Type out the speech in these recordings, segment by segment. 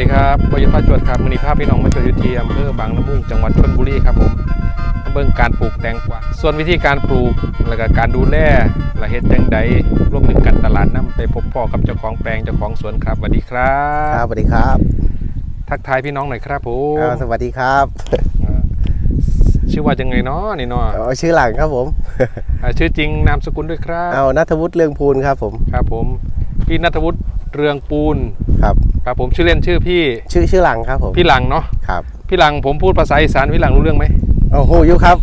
ดีครับบริษัทพระจวดครับมือนีภาพพี่น้องมาจวดอยู่ที่อำเภอบางละมุงจังหวัดชลบุรีครับผมมาเบิ่งการปลูกแตงกวาส่วนวิธีการปลูกแล้วก็การดูแลและเฮ็ดจังใดรวมถึงการตลาดนํไปพบพ่อกับเจ้าของแปลงเจ้าของสวนครับสวัสดีครัครับบสวัสดีครับ ทักทายพี่น้องหน่อยครับผมอ่าสวัสดีครับอ่าชื่อว่าจังไงเนาะนี่เนาะเอาชื่อหลังครับผมอ่าชื่อจริงนามสกุลด้วยครับเอานัทวุฒิเรืองพูนครับผมครับผม พี่นัทวุฒิเรืองปูนครับครับผมชื่อเล่นชื่อพี่ชื่อชื่อหลังครับผมพี่หลังเนาะครับพี่หลังผมพูดภาษาอีสานพี่หลังรู้เรื่องไหมโอ้โหอยุครับ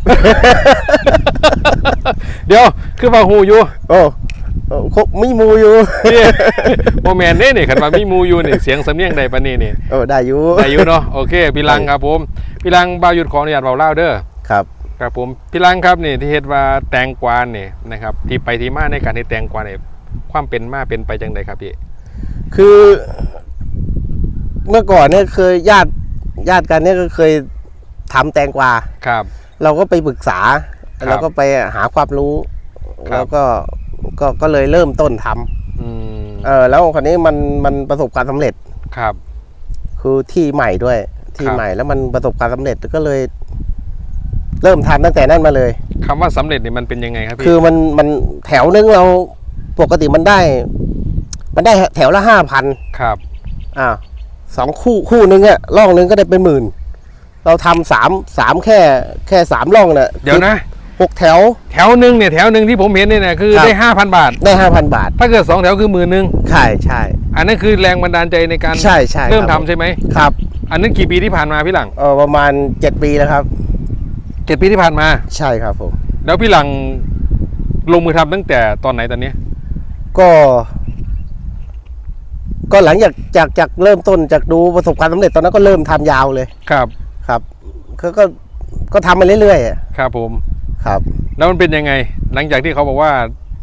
เดี๋ยวคือว่าฮูอยู่โอ้โอ้ครบไม่มูอยู่นี่โมแมนนี่นี่ขันมามีหมูอยู่นี่เสียงสำเนียงใดปะนี่นี่โอ้ได้อยู่ได้อยู่เนาะโอเคพี่ลังครับผมพี่ลังบ่าวหยุดขออนุญาตเบาเล่าเด้อครับครับผมพี่ลังครับนี่ที่เฮ็ดว่าแตงกวานี่นะครับที่ไปที่มาในการเฮ็ดแตงกวาเนี่ย ความเป็นมาเป็นไปจังใดครับพี่ คือเมื่อก่อนเนี่ยเคยญาติญาติกันเนี่ยก็เคยทำแตงกวาครับ เราก็ไปปรึกษาครับแล้วก็ไปหาความรู้ครับแล้วก็ก็ก็เลยเริ่มต้นทำอืมเออแล้วคราวนี้มันมันประสบความสำเร็จครับ คือที่ใหม่ด้วย ที่ครับใหม่แล้วมันประสบความสำเร็จก็เลย เริ่มทำตั้งแต่นั้นมาเลยคำว่าสำเร็จนี่มันเป็นยังไงครับคืพี่อมันมันแถวนึงเรา ปกติมันได้ มันได้แถวละห้าพันครับ อ่าสองคู่คู่นึงอะร่องนึงก็ได้เป็นหมื่น เราทำสามสามแค่แค่สามร่องเนี่ยเดี๋ยวนะหกแถว แถวหนึ่งเนี่ยแถวหนึ่งที่ผมเห็นเนี่ยนะคือครับ ได้ห้าพันบาท ได้ห้าพันบาท ถ้าเกิดสองแถวคือหมื่นหนึ่งใช่ใช่อันนั้นคือแรงบันดาลใจในการใช่ใช่เริ่มคทำบใช่ไหม ครับอันนั้นกี่ปีที่ผ่านมาพี่หลังเออประมาณเจ็ดปีแล้วครับ เจ็ดปีที่ผ่านมา ใช่ครับผม แล้วพี่หลังลงมือทำตั้งแต่ตอนไหนตอนเนี้ย ก็ ก็หลังจากจากจากเริ่มต้นจากดูประสบความสำเร็จตอนนั้นก็เริ่มทำยาวเลยครับ ครับก็ก็ก็ทำมาเรื่อยๆอะครับผม ครับ แล้วมันเป็นยังไง หลังจากที่เขาบอกว่า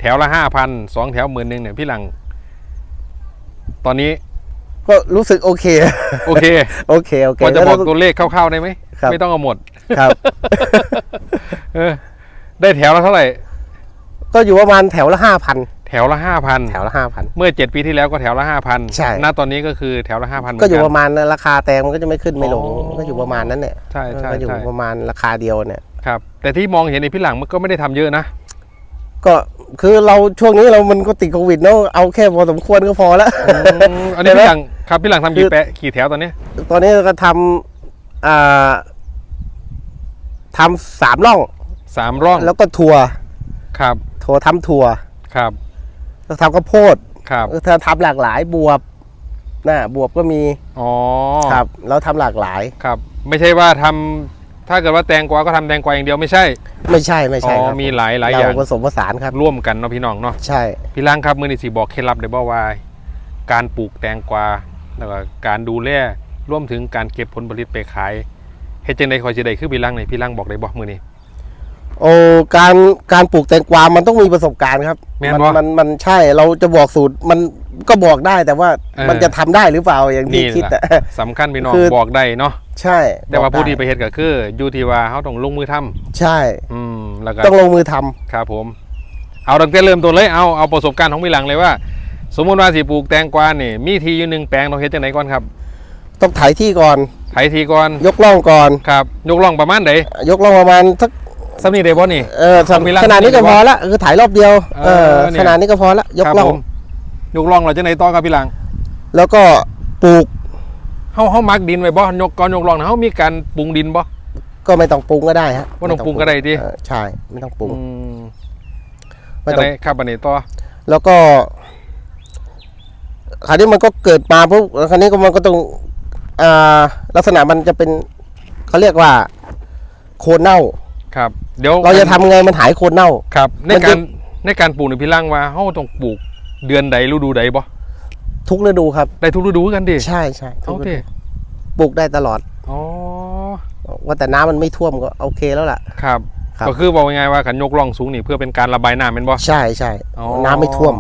แถวละห้าพันสองแถวหมื่นหนึ่งเนี่ยพี่หลัง ตอนนี้ ก็รู้สึกโอเค โอเค โอเคโอเคพอจะบอกแล้วตัวเลขคร่าวๆได้ไหมครับ ไม่ต้องเอาหมด ครับ เออ ได้แถวละเท่าไหร่ ก็อยู่ประมาณแถวละห้าพันแถวละห้าพันแถวละห้าพัน เมื่อเจ็ดปีที่แล้วก็แถวละห้าพันใช่ ณตอนนี้ก็คือแถวละห้าพัน ก็อยู่ประมาณนั้นราคาแตงมันก็จะไม่ขึ้นไม่ลงอ๋อ ก็อยู่ประมาณนั้นเนี่ยใช่ใช่ก็อยู่ใช่ประมาณราคาเดียวเนี่ย ครับ แต่ที่มองเห็นในพี่หลังมันก็ไม่ได้ทำเยอะนะ ก็คือเราช่วงนี้เรามันก็ติดโควิดเนาะเอาแค่พอสมควรก็พอแล้วอืมอันนี้เห็นไหม พี่หลังครับพี่หลังทำคืกี่อแปะกี่แถวตอนนี้ตอนนี้ก็ทำอ่าทำสามร่องสามร่องแล้วก็ถั่วครับถั่วทำถั่วครับแล้ว ทำข้าวโพดครับเธอทำหลากหลายบวบนะบวบก็มีอ๋อครับเราทำหลากหลายครับ ไม่ใช่ว่าทำถ้าเกิดว่าแตงกวาก็ทำแตงกวาอย่างเดียวไม่ใช่ ไม่ใช่ไม่ใช่อ๋อครับมีหลายหลายอย่างเรผสมผสานครับร่วมกันเนาะพี่น้องเนาะใช่พี่ล่างครับมือนี่สิบอกเคล็ดลับได้บ่ว่า การปลูกแตงกวาแล้วก็การดูแลรวมถึงการเก็บผลผลิตไปขายเฮ็ดจังได๋คอยสิได้คือพี่ล่างนี่พี่ล่างบอกได้บ่มื้อนี้ โอ้การการปลูกแตงกวา มันต้องมีประสบการณ์ครับแม่นมับ่มันมันใช่เราจะบอกสูตรมันก็บอกได้แต่ว่าเออ มันจะทำได้หรือเปล่าอย่างที่นี่คิดล่ะอะ สำคัญพี่น้องคือ บอกได้เนาะใช่แต่ว่าบอกผู้ด้ที่ไปเฮ็ดก็คืออยู่ที่ว่าเฮาต้องลงมือทำใช่ อืมแล้วก็ ต้องลงมือทำครับผม เอาตั้งแต่เริ่มต้นเลยเอาเอาประสบการณ์ของพี่หลังเลยว่า สมมุติว่าสิปลูกแตงกวานี่มีทีอยู่หนึ่งแปลงต้องเฮ็ดจังไดก่อนครับต้องไถที่ก่อน ไถทีก่อนยกล่องก่อน ครับ ยกล่องประมาณใดยกล่องประมาณสัก สำนี้ได้บ่นี่ เออของพี่รักขนาดนี้ก็นี่พว่าอละคือถ่ายรอบเดียวเอเอออเนี่ย ขนาดนี้ก็พอละยกครับล่องผมยกล่องเราจังไดต่อครับพี่หลังแล้วก็ปลูกเฮาเฮามักดินไว้บ่ยกก่อนยกล่องนะเฮามีการปรุงดินบ่ ก็ไม่ต้องปรุงก็ได้ฮะไม่ต้องปรุงก็ได้ดิ เออใช่ไม่ต้องปรุง อืมไม่จังต้องไดครับอันนี้ต่อแล้วก็คราวนี้มันก็เกิดมาปุ๊บคราวนี้ก็มันก็ต้องอ่าลักษณะมันจะเป็นเขาเรียกว่า โคนเน่า ครับ เดี๋ยวเราจะทำไงมันหายโคนเน่า ครับ ในมันกาจะรในการปลูกนี่พี่หลังว่าเฮาต้องปลูกเดือนใดฤดูใดบ่ทุกฤดูครับ ได้ทุกฤดูคือกันดิใช่ใช่ทุเอากฤดิดูปลูกได้ตลอด อ๋อว่าแต่น้ำมันไม่ท่วมก็โอเคแล้วล่ะ ครับ ครับ ก็คือบอกยังไงว่าขันยกล่องสูงนี่เพื่อเป็นการระบายน้ำเป็นบ่ ใช่ใช่อ๋อ น้ำไม่ท่วม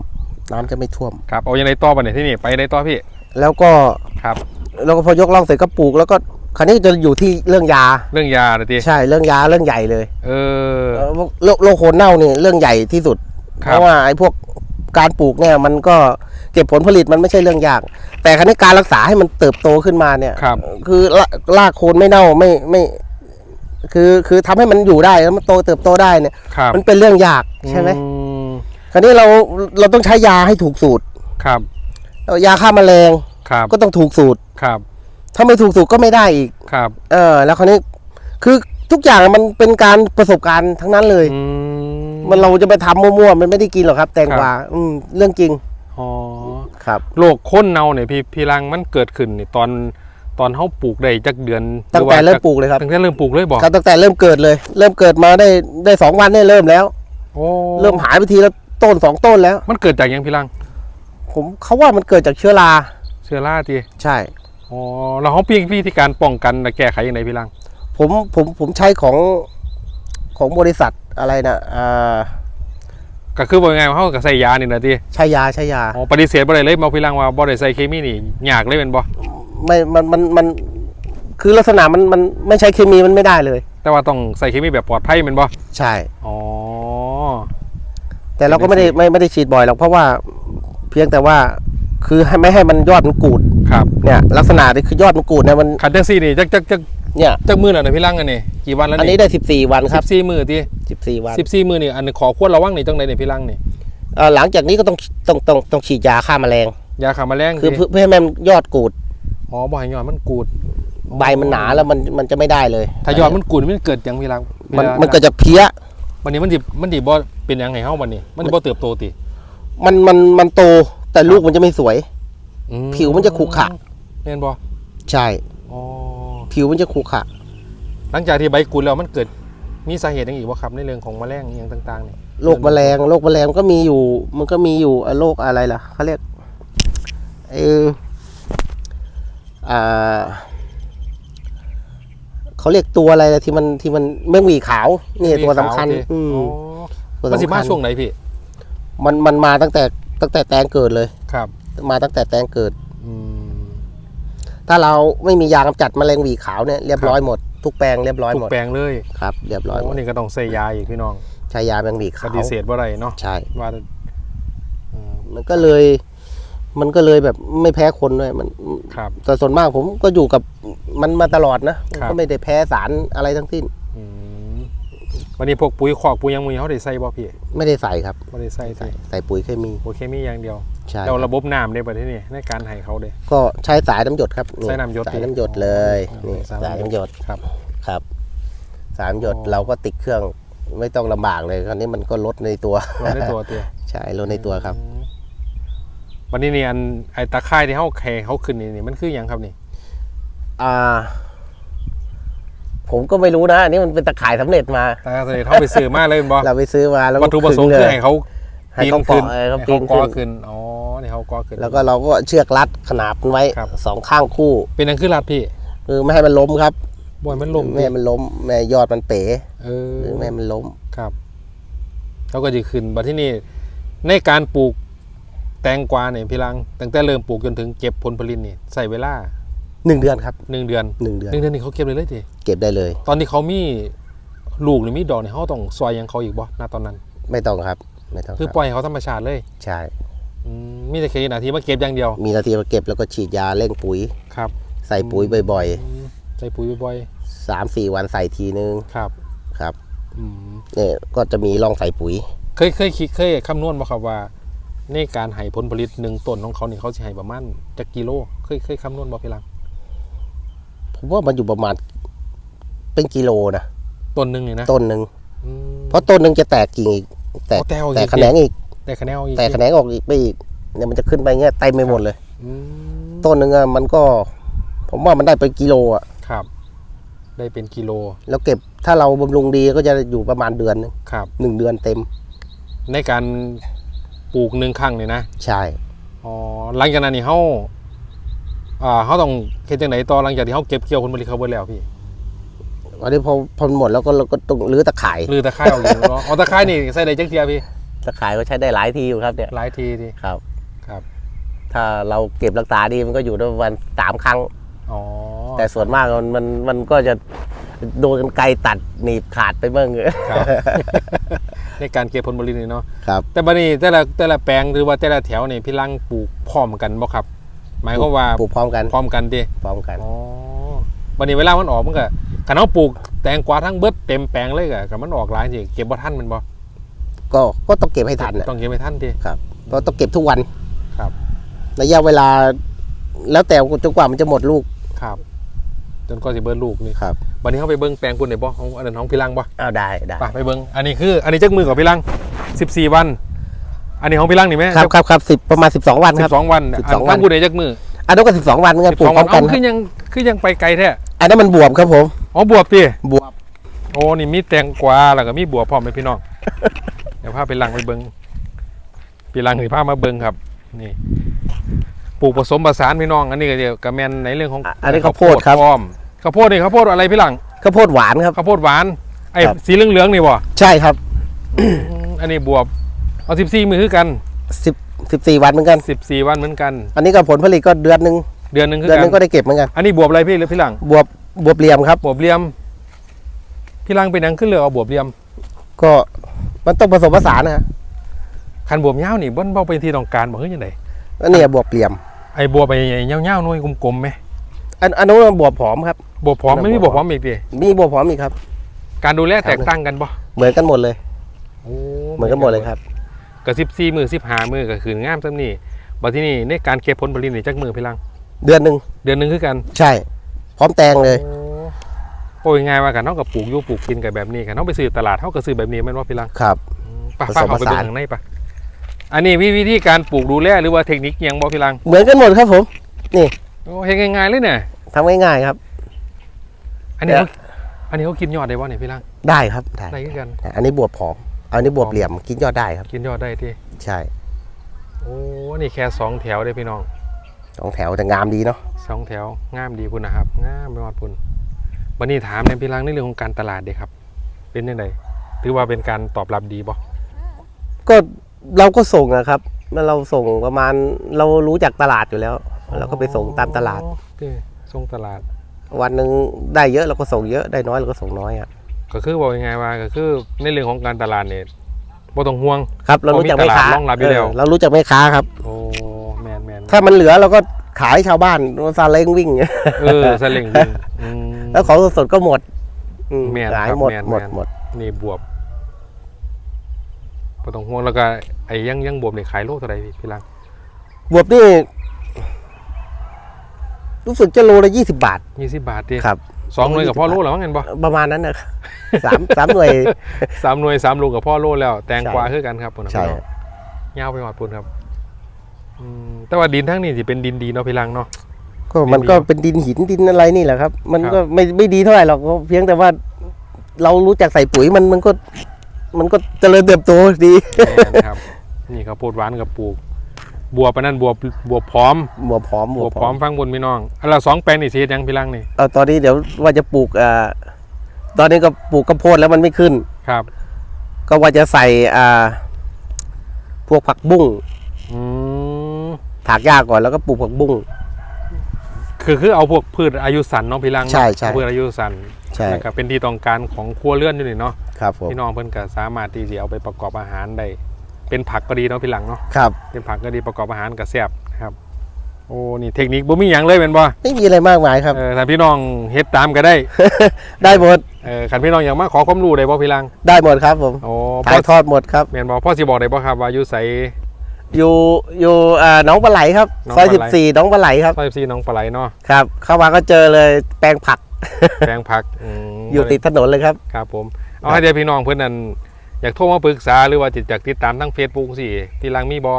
น้ำจะไม่ท่วม ครับเอายังไงต่อไปเนี่ยที่นี่ไปได้ต่อพี่แล้วก็ครับ แล้วก็พอยกล่องเสร็จก็ปลูกแล้วก็ คราวนี้จะอยู่ที่เรื่องยา เรื่องยาเลยทีใช่เรื่องยาเรื่องใหญ่เลยเออ เอ่อโรคโรคโคนเน่านี่เรื่องใหญ่ที่สุด ครับ เพราะว่าไอ้พวกการปลูกเนี่ยมันก็เก็บผลผลิตมันไม่ใช่เรื่องยาก แต่ครั้นี้การรักษาให้มันเติบโตขึ้นมาเนี่ย ครับคือรรากโคนไม่เน่าไม่ไม่ คือคือทำให้มันอยู่ได้แล้วมันโตเติบโตได้เนี่ย ครับมันเป็นเรื่องยากใช่ไหมอืมคราวนี้เราเราต้องใช้ยาให้ถูกสูตรครับแล้วยาฆ่าแมลงครับก็ต้องถูกสูตรครับ ถ้าไม่ถูกสูตรก็ไม่ได้อีก ครับ เออ แล้วคราวนี้คือทุกอย่างมันเป็นการประสบการณ์ทั้งนั้นเลย อืมันเราจะไปทำมั่วๆมันไม่ได้กินหรอกครับ แตงกวาอืมเรื่องจริงอ๋อครับ โรคค้นเนาเนี่ยพี่พี่รังมันเกิดขึ้นนี่ตอนตอนเฮาปลูกได้จักเดือนตั้งแต่เริ่มปลูกเลยครับ ตั้งแต่เริ่มปลูกเลยบอกครับตั้งแต่เริ่มเกิดเลย เริ่มเกิดมาได้ได้สองวันเนี่ยเริ่มแล้ว โอ้เริ่มหายไปทีละต้นสองต้นแล้ว มันเกิดจากหยังพี่รังผมเขาว่ามันเกิดจากเชื้อรา เชื้อราทีใช่ อ๋อแล้วเขาเพียงวิธีการป้องกันและแก้ไขยังไงพี่รังผมผมผมใช้ของของบริษัทอะไรนะอ่าก็คือว่าไงว่าเขาก็ใส่ยานี่นะทีใช้ยาใช้ยาอ๋อปฏิเสธบ่ได้เลยมาพี่รังว่าบ่ได้ใส่เคมีนี่ยากเลยเป็นบ่ไม่มันมันมันคือลักษณะมันมันไม่ใช้เคมีมันไม่ได้เลย แต่ว่าต้องใส่เคมีแบบปลอดภัยเป็นบ่ใช่อ๋อแต่เราก็ไม่ได้ไม่ไม่ได้ฉีดบ่อยหรอกเพราะว่าเพียงแต่ว่า คือให้ไม่ให้มันยอดมันกูดครับเนี่ยลักษณะนี่คือยอดมันกูดเนี่ยมันขันจังซี่นี่จักจักจักเนี่ยจักมื้อแล้วนะพี่รังอันนี้กี่วันแล้วอันนี้นี่ได้ 14 วันครับ14มื้อที14 วัน14มื้อนี่อันนี้ขอควรระวังนี่จังไดนี่พี่รังนี่เอ่อหลังจากนี้ก็ต้องต้องต้องต้องฉีดยาฆ่าแมลงยาฆ่าแมลงคือติเพื่อเพื่อให้มันยอดกูดอ๋อบ่ให้ยอดมันกูดใบมันหนาแล้วมันมันจะไม่ได้เลย ถ้ายอดมันกูดมันเกิดหยังพี่รังมันเวลามันเกิดจากเพี้ยวันนี้มันสิมันสิบ่เป็นหยังไงเฮาบัดนี้ มันสิบ่เติบโตติมันมันมันโต แต่ลูกมันจะไม่สวย อืผิวมันจะขรุขระแม่นบ่ใช่ อ๋อผิวมันจะขรุขระหลังจากที่ใบกูดแล้วมันเกิดมีสาเหตุอย่างอีกบ่ครับในเรื่องของแมลงอหย่างต่างๆนี่โรคแมลงโรคแมลงก็มีอยู่ มันก็มีอยู่เอ่อโรคอะไรล่ะเขาเรียกเอออ่าเขาเรียกตัวอะไรนะที่มันที่มันเมืองหวีขาว นี่ตัวสำคัญ มีขาวติอืมอ๋อตัวมันสิสำมาคัญช่วงไหนพี่ มันมันมาตั้งแต่ ตั้งแต่แตงเกิดเลย ครับมาตั้งแต่แตงเกิด อืม ถ้าเราไม่มียากำจัดแมลงหวีขาวเนี่ยเรียบร้อยหมดทุกแปลงเรียบร้อยทุหมกดแปลงเลยครับเรียบร้อยหมโอ้ดนี่ก็ต้องใส่ยาอีกพี่น้องใช้ยาแมลงหวีปขาวฏิเสธบ่ได้เนาะใช่ว่าอืมมันก็เลย มันก็เลยแบบไม่แพ้คนด้วยมัน ครับ แต่ส่วนมากผมก็อยู่กับมันมาตลอดนะผมครับก็ไม่ได้แพ้สารอะไรทั้งสิ้นอืม วันนี้พวกปุ๋ยคอกปุ๋ยหยังมีเขาได้ใส่บ่พี่ไม่ได้ใส่ครับบ่ได้ใส่ใส่ติใส่ปุ๋ยเคมีโอเคมีอย่างเดียวใช่แล้วระบบน้ำในประเทศนี้ในการให้เขาเด้ก็ใช้สายน้ำหยดครับใช้น้ำหยดสายน้ำหยดเลยอ๋อนี่สายสายน้ำหยดครับครับ สายน้ำหยดอ๋อเราก็ติดเครื่องไม่ต้องลำบากเลยคราวนี้มันก็ลดในตัวเราได้ตัวเตียใช่ลดในตัวครับอืมวันนี้นี่อันไอ้ตะไคร่ที่เขาแข่เขาขึ้นนี่นี่มันคืออย่างครับนี่ อ่า ผมก็ไม่รู้นะอันนี้มันเป็นตะข่ายสำเร็จมาตาเสด็จเขาไปซื้อมาเลยบ่เราไปซื้อมาแล้ววัตถุประสงค์ขึคือเลยให้เขาให้ปีนเขาขึ้นเกาะเออเขาให้ปีเขานกอขึ้นขึ้นอ๋อนี่เขากอขึ้นแล้วก็เราก็เชือกรัดขนาบมันไว้ครับสองข้างคู่ เป็นอังคือรัดพี่คือไม่ให้มันล้มครับบ่อยมันลมไม่ให้มันล้มแม่ให้ยอดมันเป๋เออหรือไม่ให้มันล้มครับเขาก็จะขึ้นบัดที่นี่ในการปลูกแตงกวาเนี่ยพี่ลังตั้งแต่เริ่มปลูกจนถึงเก็บผลผลิตนี่ใส่เวลา หนึ่งเดือนครับหนึ่งเดือนหนึ่งเดือนหนึ่งเดือนนี่เขาเก็บเลยเลยทีเก็บได้เลย ตอนที่เขามีลูกหรือมีดอกเนี่ยเขาต้องซอยหยังเขาอีกบ่ณตอนนั้น ไม่ต้องครับ ไม่ต้องคือครับปล่อยให้เขาธรรมชาติเลยใช่อืมมีแต่แค่นาทีมาเก็บอย่างเดียว มีหนาทีมาเก็บแล้วก็ฉีดยาเร่งปุ๋ยครับ ใส่ปุ๋ยบ่อยอืมใส่ปุ๋ยบ่อยๆสามสี่วันใส่ทีนึงๆครับครับอืมเนี่ยก็จะมีร่องใส่ปุ๋ย เคยเคยคิดเคยคำนวณบ่ครับว่า ในการให้ผลผลิตหนึ่งต้นของเขานี่เขาจะให้ประมาณจักกิโล เคยเคยคำนวณบ่พี่ลัง ผมว่ามันอยู่ประมาณเป็นกิโลนะต้นหนึ่งนี่นะต้นหนึ่งอืม เพราะต้นหนึ่งจะแตกกิ่งอีกแตกอ๋อแตกออกอีก แตกแขนงอีก แต่คะแนนเอาอีกแตกแขนงออกอีกไปอีกเนี่ยมันจะขึ้นไปเงี้ยเต็มไปหมดเลย อืมต้นหนึ่งอะมันก็ ผมว่ามันได้เป็นกิโลอะครับ ได้เป็นกิโลแล้วเก็บถ้าเราบำรุงดีก็จะอยู่ประมาณเดือนหนึ่งครับ หนึ่งเดือนเต็ม ในการปลูกหนึ่งครั้งเนี่ยนะ ใช่ อ๋อ หลังจากนั้นนี่เขา อ่าเขาต้องเฮ็ดจังไหนต่อหลังจากที่เขาเก็บเกี่ยวผลผลิตเขาเบิดแล้วพี่วันนี้พอพอหมดแล้วก็เราก็ต้องรื้อตะข่ายลือตะไคร้ออกอยู่เนาะเอาตะไคร้นี่ใส่ได้จักเทียพี่ตะข่ายก็ใช้ได้หลายทีอยู่ครับเนี่ยหลายทีทีครับ ครับถ้าเราเก็บรักษาดีมันก็อยู่ได้ประมาณสามครั้ง อ๋อแต่ส่วนมากมันมันมันก็จะโดนกันไกลตัดหนีบขาดไปบ้างครับ ในการเก็บผลผลิตนี่เนาะครับ แต่บัดนี้แต่ละแต่ละแปลงหรือว่าแต่ละแถวนี่พี่ลังปลูกพร้อมกันบ่ครับ หมายความว่าปลูกพร้อมกันพร้อมกันดิพร้อมกันอ๋อบัดนี้เวลามันออกมันก็คันเฮาปลูกแตงกวาทั้งเบิดเต็มแปลงเลยก็ก็มันออกหลายสิเก็บบ่ทันแมันบ่ก็ก็ต้องเก็บให้ทันน่ะต้องเก็บให้ทันดิครับเพราะต้องเก็บทุกวันครับระยะเวลา แล้วแต่จนกว่ามันจะหมดลูกครับจนกว่าสิเบิดลูกนี่ครับบัดนี้เฮาไปเบิ่งแปลงคุณได้บ่ของอันนั้นของพี่ลังบ่เอาได้ได้ไปไปเบิ้งอันนี้คือ อันนี้จักมือกับพี่ลัง 14 วัน อันนี้ของพี่ลังนี่ไหมครับครับครับสิบประมาณสิบสองวันครับ12วัน12อันวันตั้งกูได้จักมืออันนั้นก็สิบสองวันเหมือนกันปลูก12พร้วัอนมกัเอานคคืรับอยังคือยังไปไกลแท้อันนั้นมันบวบครับผมอ๋อบวบดิบวบโอ้นี่มีแตงกวาแล้วก็มีบวบพร้อมไหมพี่น้อง เดี๋ยวพาไปลังไปเบิ้งพี่ลังนี่พามาเบิ้งครับ นี่ปลูกผสมผสานพี่น้อง อันนี้ก็เดี๋ยวกระแมนในเรื่องของอะอันนี้ข้าวโพดครับ พร้อมข้าวโพดนี่ข้าวโพดอะไรพี่ลังข้าวโพดหวานครับ ข้าวโพดหวานไอ้ครับ สีเหลืองๆนี่บ่ ใช่ครับอืมอันนี้บวบ เอา14มือคือกันสิบสิบสี่วันเหมือนกัน14วันเหมือนกัน อันนี้ก็ผลผลิตก็เดือนหนึ่งเดือนหนึงคือเดือนหกันึนงก็ได้เก็บเหมือนกัน อันนี้บวบอะไรพี่หรือพี่หลังบวบบวบเหลี่ยมครับ บวบเหลี่ยม พี่หลังเป็นหยังขึ้นเรือเอาบวบเหลี่ยม ก็มันต้องผสมผสานนะฮะคันบวบยาวนี่เบิ้นเบาไปที่ต้องการบอกเฮ้ยยังไงอันนี้บวบเหลี่ยม ไอ้บวบไปยาวๆหน่วยกลมๆไหมอันอันนู้นมันบวบผอมครับ บวบพร้อมไม่มีบวบพร้อมอีกดิมีบวบผอมอีกครับ การดูแลแตกต่างกันปะเหมือนกันหมดเลยโอ้เหมือนกันหมดเลยครับ กับสิบสี่มือสิบห้ามือก็คืองามซ้ำนี่บัดที่นี่ในการเก็บผลผลิตนี่จักมือพี่หลัง เดือนหนึ่งเดือนหนึงคือกันใช่ พร้อมแตงเลยโอ้โอ้ยง่ายว่ากันเท่ากับปลูกอยู่ปลูกกินกับแบบนี้กันเท่าไปซื้อตลาดเท่ากับซื้อแบบนี้แมันว่าพี่หลังครับไป่ะผป้าสมเขาไปผสานเบิ่งข้างในปะอันนี้วิวิธีการปลูกดูแลหรือว่าเทคนิคอิหยังบ่พี่หลังเหมือนกันหมดครับผมโอ้เฮ็ดง่ายๆเลยเนี่ยทำง่ายๆครับ อันนี้เดี๋เขายวอันนี้เขากินยอดได้บ่เนี่ยพี่ลังได้ครับได้ ได้คือกัน อันนี้บวบผอม อันนี้บวบเหลี่ยมกินยอดได้ครับ กินยอดได้ที่ใช่โอ้นี่แค่สองแถวได้พี่น้องสองแถวแต่งามดีเนาะสองแถวงามดีพุ่นนะครับงามยอดพุ่นวันนี้ถามในยพี่ลังในเรื่องของการตลาดเด้ครับ เป็นยังไงถือว่าเป็นการตอบรับดีบ่ก็เราก็ส่งนะครับเมื่อเราส่งประมาณเรารู้จักตลาดอยู่แล้ว เราก็ไปส่งตามตลาดอ๋อโอเคส่งตลาด วันหนึ่งได้เยอะเราก็ส่งเยอะได้น้อยเราก็ส่งน้อยอะ ก็คือบอกยังไงว่าก็คือในเรื่องของการตลาดเนี่ยบ่ต้องห่วง ครับ เรารู้จักแม่ค้าเพราะมีตลาดรองรับอยู่แล้วเเรารู้จักแม่ค้าครับ โอ้แมนแมนถ้ามันเหลือเราก็ขายชาวบ้านซาเล้งวิ่ง เออสลิงวิ่งอืม แล้วของสดๆก็หมดอืมแม่นขายครับหมดแม่นหมดแม่น หมดนี่บวบบ่ต้องห่วงแล้วก็ไอ้ยังยังบวบนี่ขายโลเท่าไหร่พี่พี่ลังบวบนี่ รู้สึกจะโลละยี่สิบบาท ยี่สิบบาทดิครับ สองหน่วยกับพ่อโลแล้วว่างั้นบ่ประมาณนั้นนะครับสามสามหน่วยสามหน่วยสามลูกกับพ่อโลแล้ว แตงกวาใช่คือกันครับพุ่นน่ะใช่พี่น้องยาวไปหอดพุ่นครับอืมแต่ว่าดินทั้งนี้สิเป็นดินดีเนาะพี่ลังเนาะก็มันก็เป็นดินหินดินอะไรนี่แหละครับ มันครับก็ไม่ไม่ดีเท่าไหร่หรอกเพียงแต่ว่า เรารู้จักใส่ปุ๋ยมันมันก็ มันก็เจริญเติบโตดีแม่นครับนี่ข้าวโพดหวานกับปลูก บวบอันนั้นบวบบวบพร้อมบวบพร้อมบวบพร้อมฟังบนพี่น้องอันละสองแปลงนี่สิเฮ็ดหยังพี่ลังนี่เอาตอนนี้เดี๋ยวว่าจะปลูกอ่าตอนนี้ก็ปลูกข้าวโพดแล้วมันไม่ขึ้นครับ ก็ว่าจะใส่อ่าพวกผักบุ้งอืมถากหญ้าก่อนแล้วก็ปลูกผักบุ้งคือคือเอาพวกพืชอายุสั้นเนาะพี่ลังเนาะใช่ใช่เอาพืชอายุสั้นใช่นะครับเป็นที่ต้องการของครัวเรือนอยู่นี่เนาะครับผมพี่น้องเพิ่นก็สามารถที่จะเอาไปประกอบอาหารได้ เป็นผักก็ดีเนาะพี่หลังเนาะครับเป็นผักก็ดีประกอบอาหารก็แซ่บนะครับโอ้นี่เทคนิคบ่มีหยังเลยแม่นบ่ไม่มีอะไรมากมายครับเออถ้าพี่น้องเฮ็ดตามก็ได้ ได้หมดเออคันพี่น้องอยากมาขอความรู้ได้บ่พี่หลัง ได้หมดครับผมโอ้พ่ถ่าอยทอดหมดครับแม่นบ่พ่อสิบอกได้บ่ครับว่าอยู่ไสอยู่อยู่อ่าหน้องปลาไหลครับหนองซอยปสิลาบไหลสี่น้องปลาไหลครับซอย14หน้องปลาไหลเนาะครับเข้ามาก็เจอเลยแปลงผัก แปลงผักอืมอยู่ติดถนนเลยครับครับผมเอาให้เดี๋ยวพี่น้องเพิ่นนั่น อยากโทรมาปรึกษาหรือว่าจิตจากติดตามทั้ง Facebook สิที่หลังมีบ่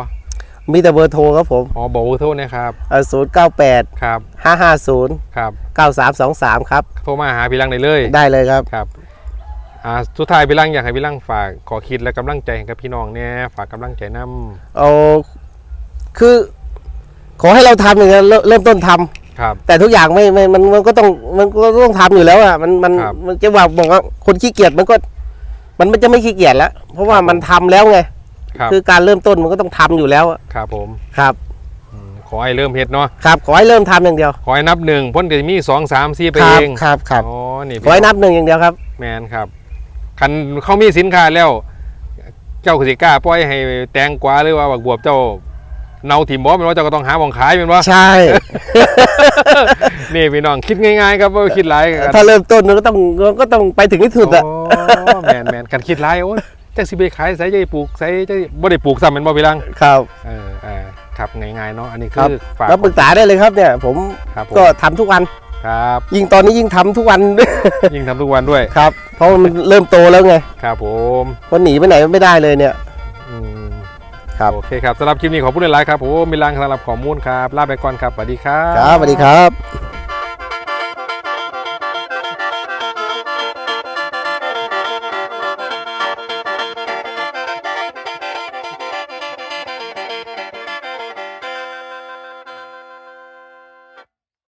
มีแต่เบอร์โทรครับผมอ๋อบอกเบอร์โทรนะครับศูนย์เก้าแปดครับห้าห้าศูนย์ครับเก้าสามสองสามครับ โทรมาหาพี่หลังได้เลย ได้เลยครับครับอ่าสุดท้ายพี่ลังอยากให้พี่ลังฝากขอคิดและกำลังใจให้กับพี่น้องเนี่ยฝากกำลังใจนำเอาคือ ขอให้เราทำอย่างเงี้ยเริ่มเริ่มต้นทำครับ แต่ทุกอย่างไม่ไม่มันมันก็ต้องมันก็ต้องทำอยู่แล้วอะมันมันครับมันจะว่าบอกว่าคนขี้เกียจมันก็ มันมันจะไม่ขี้เกียจแล้ว เพราะว่ามันทำแล้วไงครับคือการเริ่มต้นมันก็ต้องทำอยู่แล้วอะครับผมครับ อืมขอให้เริ่มเฮ็ดเนาะครับขอให้เริ่มทำอย่างเดียวขอให้นับหนึ่งพ้นก็จะมีสองสามสี่ไปครัเองครับครับอ๋อนี่ขอให้นับหนึ่งอย่างเดียวครับ แมนครับคันเขามีสินค้าแล้ว เจ้าคือสิกล้าปล่อยให้แตงกวาหรือว่าบักบวบเจ้าเนาถิ่มบ่แม่นว่าเจ้าก็ต้องหาหมองขายแม่นบ่ใช่ นี่พี่น้องคิดง่ายๆครับว่าคิดหลายกันถ้าเริ่มต้นมันก็ต้องมันก็ต้องไปถึงที่สุดอะโอ้แมนแมนกันคิดหลายโอ้ยจักสิไปขายไสจะปลูกไสจะบ่ได้ปลูกซ้ำแม่นบ่พี่ลังครับเออเออครับง่ายๆเนาะอันนี้ครับคือฝากแล้วปรึกษาได้เลยครับเนี่ย ผมครับผมก็ทำทุกวัน ครับยิ่งตอนนี้ยิ่งทำทุกวันยิ่งทำทุกวันด้วยครับ เพราะมันเริ่มโตแล้วไงครับผมเพราะหนีไปไหนไม่ได้เลยเนี่ย อืมครับ โอเคครับสำหรับคลิปนี้ขอบคุณหลายๆครับผมมีลังสำหรับข้อมูลครับลาไปก่อนครับสวัสดีครับ ครับสวัสดีครับ